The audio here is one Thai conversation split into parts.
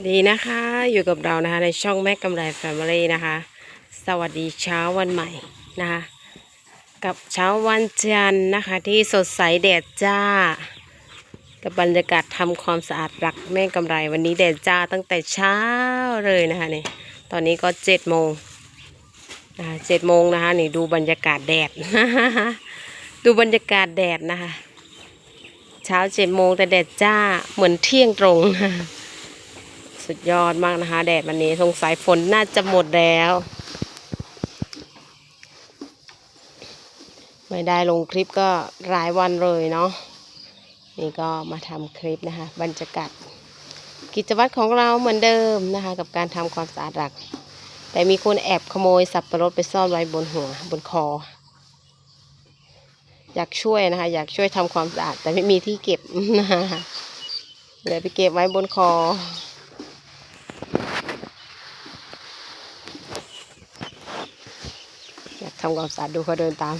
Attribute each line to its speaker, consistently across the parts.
Speaker 1: วัสดีนะคะอยู่กับเรานะคะในช่องแม่กำไรแฟมิลี่นะคะ สวัสดีเช้าวันใหม่นะคะ กับเช้าวันจันทร์นะคะ ที่สดใสแดดจ้า กับบรรยากาศทำความสะอาดรักแม่กำไรวันนี้แดดจ้าตั้งแต่เช้าเลยนะคะนี่ตอนนี้ก็เจ็ดโมงนะคะเจ็ดโมงนะคะนี่ดูบรรยากาศแดดดูบรรยากาศแดดนะคะ เช้าเจ็ดโมงแต่แดดจ้าเหมือนเที่ยงตรง สุดยอดมากนะคะ แดดวันนี้สงสัยฝนน่าจะหมดแล้ว ไม่ได้ลงคลิปก็หลายวันเลยเนาะนี่ก็มาทำคลิปนะคะ บรรยากาศกิจวัตรของเราเหมือนเดิมนะคะ กับการทำความสะอาดหลัก แต่มีคนแอบขโมยสับปะรดไปซ่อนไว้บนหัวบนคอ อยากช่วยนะคะ อยากช่วยทำความสะอาดแต่ไม่มีที่เก็บนะคะเลยไปเก็บไว้บนคอ อยากทำความสะอาดดูเขาเดินตาม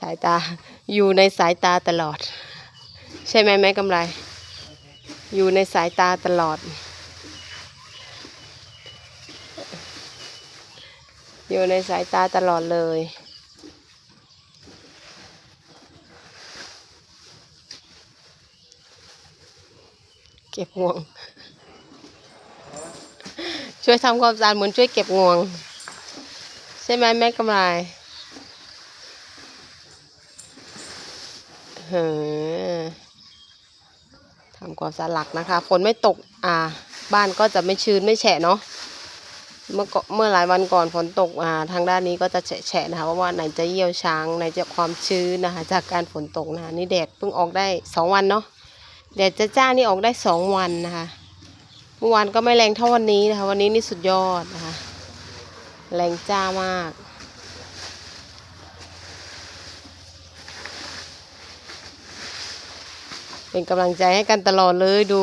Speaker 1: สายตาอยู่ในสายตาตลอด ใช่ไหมแม่กำไร อยู่ในสายตาตลอด อยู่ในสายตาตลอดเลยเก็บงวง ช่วยทำความสะอาดเหมือนช่วยเก็บงวง ช่ไหมแม่กำไรเฮ้อทำความสะอาดหลักนะคะ ฝนไม่ตก อ่า บ้านก็จะไม่ชื้นไม่แฉะเนาะ เมื่อเมื่อหลายวันก่อนฝนตก อ่า ทางด้านนี้ก็จะแฉะๆนะคะ เพราะว่าไหนจะเยี่ยวช้าง ไหนจะความชื้นนะคะ จากการฝนตกนะคะ นี่แดดเพิ่งออกได้สองวันเนาะ แดดจะจ้านี่ออกได้สองวันนะคะ เมื่อวานก็ไม่แรงเท่าวันนี้นะคะ วันนี้นี่สุดยอดนะคะ แรงจ้ามาก เป็นกำลังใจให้กันตลอดเลยดู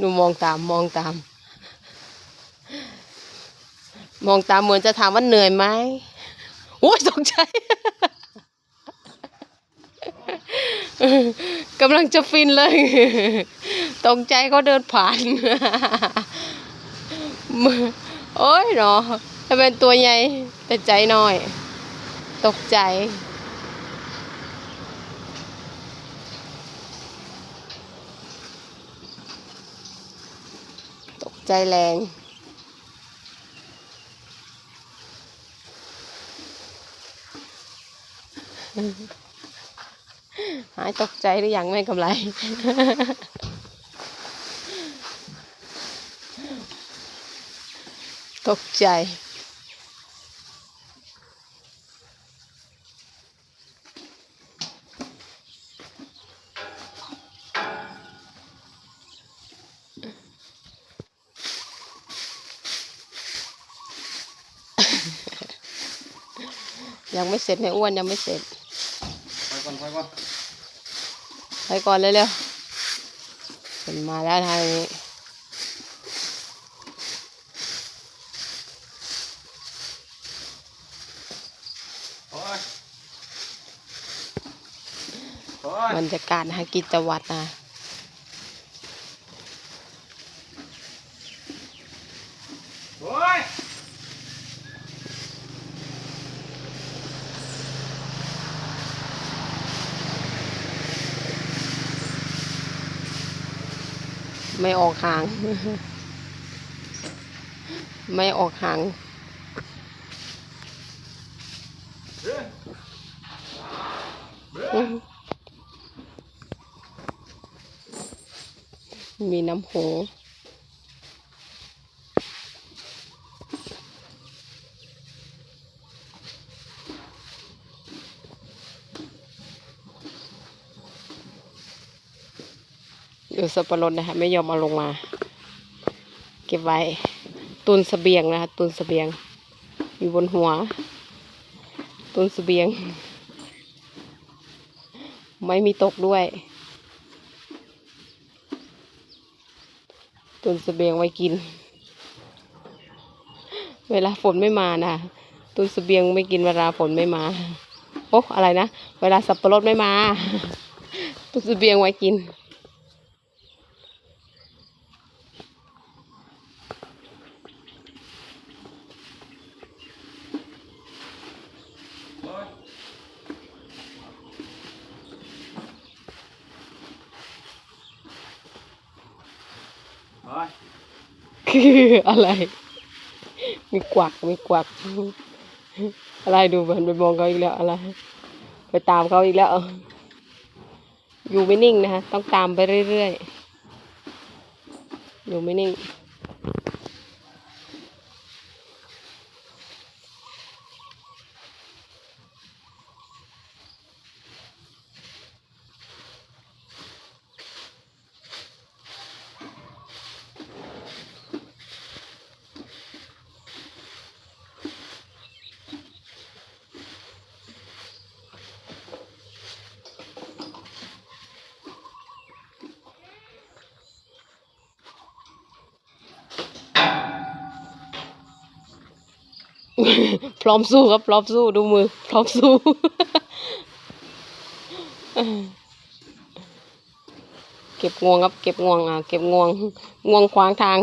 Speaker 1: ดูมองตามมองตาม มองตามเหมือนจะถามว่าเหนื่อยไหมโอ้ยตกใจกำลังจะฟินเลย ตกใจเขาเดินผ่าน โอ้ยเนาะถ้าเป็นตัวใหญ่แต่ใจน้อย ตกใจ ตกใจแรงหายตกใจหรือยังไม่กำไร ตกใจ ยังไม่เสร็จแม่อ้วนยังไม่เสร็จ
Speaker 2: ไปก่อนไปก่อน
Speaker 1: ไปก่อนเร็วๆเป็นมาแล้วทางนี้
Speaker 2: โอ้ยโอ้ย
Speaker 1: บรรยากาศนะคะกิจวัตรนะ
Speaker 2: โอ้ย
Speaker 1: ไม่ออกห่าง ไม่ออกห่าง
Speaker 2: เฮ้ย
Speaker 1: มีน้ำโหดูสับปะรดนะคะไม่ยอมเอาลงมา เก็บไว้ตุนสเสบียงนะคะตุนสเสบียง อยู่บนหัว ตุนสเสบียง ไม่มีตกด้วย ตุนเสบียงไว้กิน เวลาฝนไม่มานะตุนเสบียงไม่กินเวลาฝนไม่มาโอ้อะไรนะ เวลาสับปะรดไม่มาตตุนเสบียงไว้กิน
Speaker 2: โอ้ยโอ้ย
Speaker 1: คืออะไร มีกวักมีกวัก อะไรดูมันไปมองเขาอีกแล้วอะไร ไปตามเขาอีกแล้ว อยู่ไม่นิ่งนะคะต้องตามไปเรื่อยๆ อยู่ไม่นิ่ง พร้อมสู้ครับ พร้อมสู้ดูมือ พร้อมสู้เก็บงวงครับ เก็บงวงอะเก็บงวงงวงขวางทาง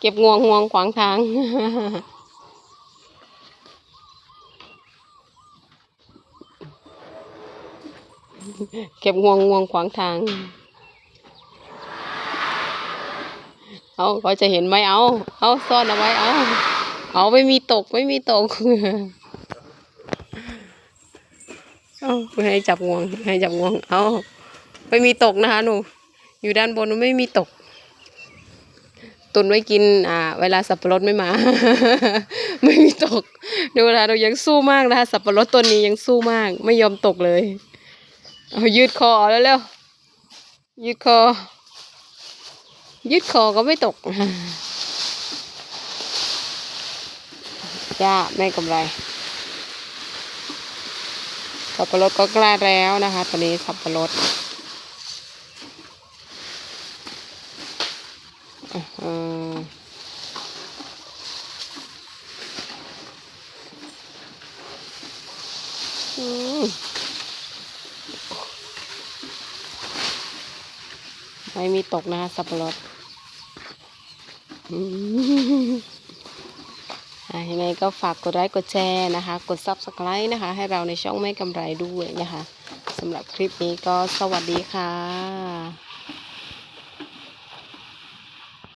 Speaker 1: เก็บงวงงวงขวางทางเก็บงวงงวงขวางทาง เอาเขาจะเห็นไหมเอา เอาซ่อนเอาไว้ เอา เอาไม่มีตกไม่มีตกเอาไม่ให้จับงวงให้จับงวง เอาไม่มีตกนะคะหนู อยู่ด้านบนไม่มีตก ตุนไว้กิน อ่า เวลาสับปะรดไม่มา ไม่มีตกดูนะเรายังสู้มากนะคะสับปะรดตัวนี้ยังสู้มาก ไม่ยอมตกเลย เอายืดคอแล้วเร็วยืดคอ ยืดคอก็ไม่ตก จ้าแม่กำไรสับปะรดก็ใกล้แล้วนะคะ ตอนนี้สับปะรดอื้อไม่มีตกนะคะสับปะรด ยังไงก็ฝากกดไลค์กดแชร์นะคะ กด subscribe นะคะ ให้เราในช่องไม่กำไรด้วยนะคะสำหรับคลิปนี้ก็สวัสดีค่ะ